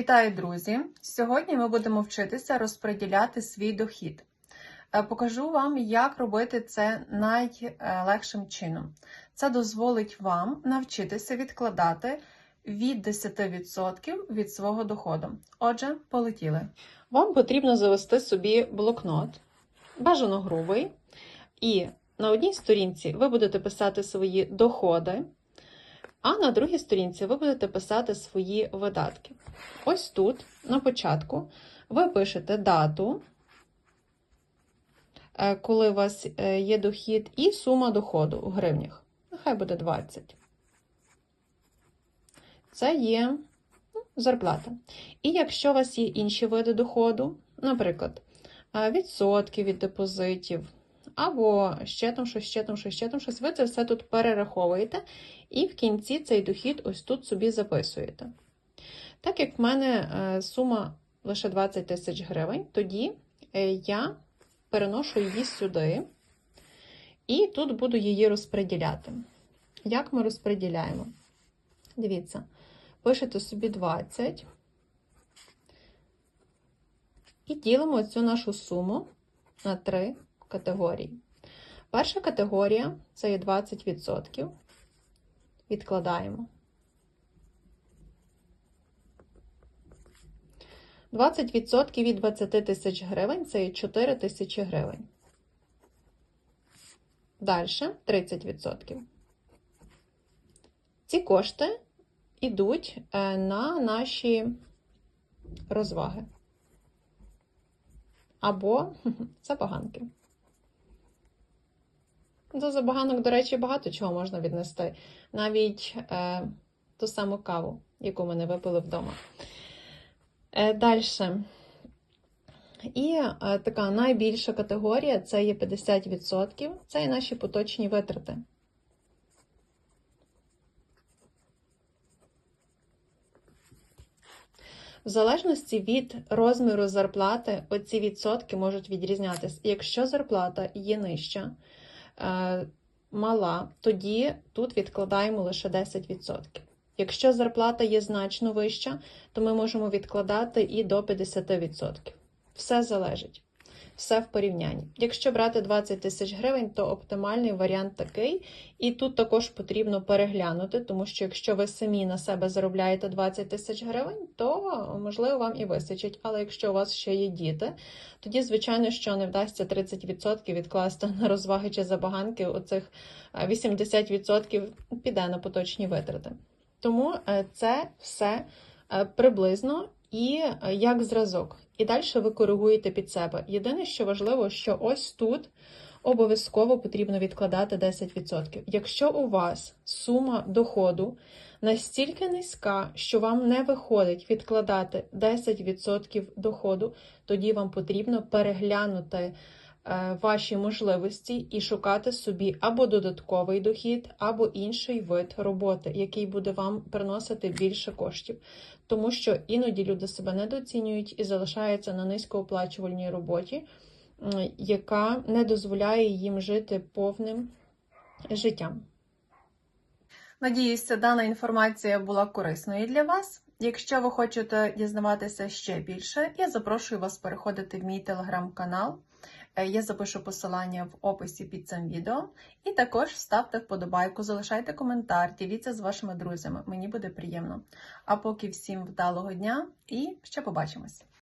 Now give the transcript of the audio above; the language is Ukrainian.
Вітаю, друзі! Сьогодні ми будемо вчитися розподіляти свій дохід. Е, Покажу вам, як робити це найлегшим чином. Це дозволить вам навчитися відкладати від 10% від свого доходу. Отже, полетіли. Вам потрібно завести собі блокнот, бажано грубий, і на одній сторінці ви будете писати свої доходи. А на другій сторінці ви будете писати свої видатки. Ось тут, на початку, ви пишете дату, е, коли у вас е, є дохід, і сума доходу у гривнях. Нехай буде 20. Це є ну, зарплата. І якщо у вас є інші види доходу, наприклад, е, відсотки від депозитів, або ще там щось, ще там щось, ще там щось. Ви це все тут перераховуєте, і в кінці цей дохід ось тут собі записуєте. Так як в мене е, сума лише 20 тисяч гривень, тоді е, я переношу її сюди, і тут буду її розподіляти. Як ми розподіляємо? Дивіться, пишете собі 20. І ділимо цю нашу суму на 3 категорій. Перша категорія це є 20%. Відкладаємо. 20% від 20 тисяч гривень це є 4 тисячі гривень. Далі 30%. Ці кошти йдуть е, на наші розваги або забаганки. До забаганок, до речі, багато чого можна віднести. Навіть е, ту саму каву, яку ми не випили вдома. Е, Далі. І е, така найбільша категорія це є 50%. Це є наші поточні витрати. В залежності від розміру зарплати, оці відсотки можуть відрізнятися. Якщо зарплата є нижча, мала, тоді тут відкладаємо лише 10%. Якщо зарплата є значно вища, то ми можемо відкладати і до 50%. Все залежить. Все в порівнянні. Якщо брати 20 тисяч гривень, то оптимальний варіант такий. І тут також потрібно переглянути, тому що якщо ви самі на себе заробляєте 20 тисяч гривень, то можливо вам і вистачить. Але якщо у вас ще є діти, тоді, звичайно, що не вдасться 30% відкласти на розваги чи забаганки, оцих 80% піде на поточні витрати. Тому е, це все е, приблизно і е, як зразок. І далі ви коригуєте під себе. Єдине, що важливо, що ось тут обов'язково потрібно відкладати 10%. Якщо у вас сума доходу настільки низька, що вам не виходить відкладати 10% доходу, тоді вам потрібно переглянути ваші можливості і шукати собі або додатковий дохід, або інший вид роботи, який буде вам приносити більше коштів. Тому що іноді люди себе недооцінюють і залишаються на низькооплачувальній роботі, яка не дозволяє їм жити повним життям. Надіюся, дана інформація була корисною для вас. Якщо ви хочете дізнаватися ще більше, я запрошую вас переходити в мій телеграм-канал. Е, Я запишу посилання в описі під цим відео. І також ставте вподобайку, залишайте коментар, діліться з вашими друзями. Мені буде приємно. А поки всім вдалого дня і ще побачимось!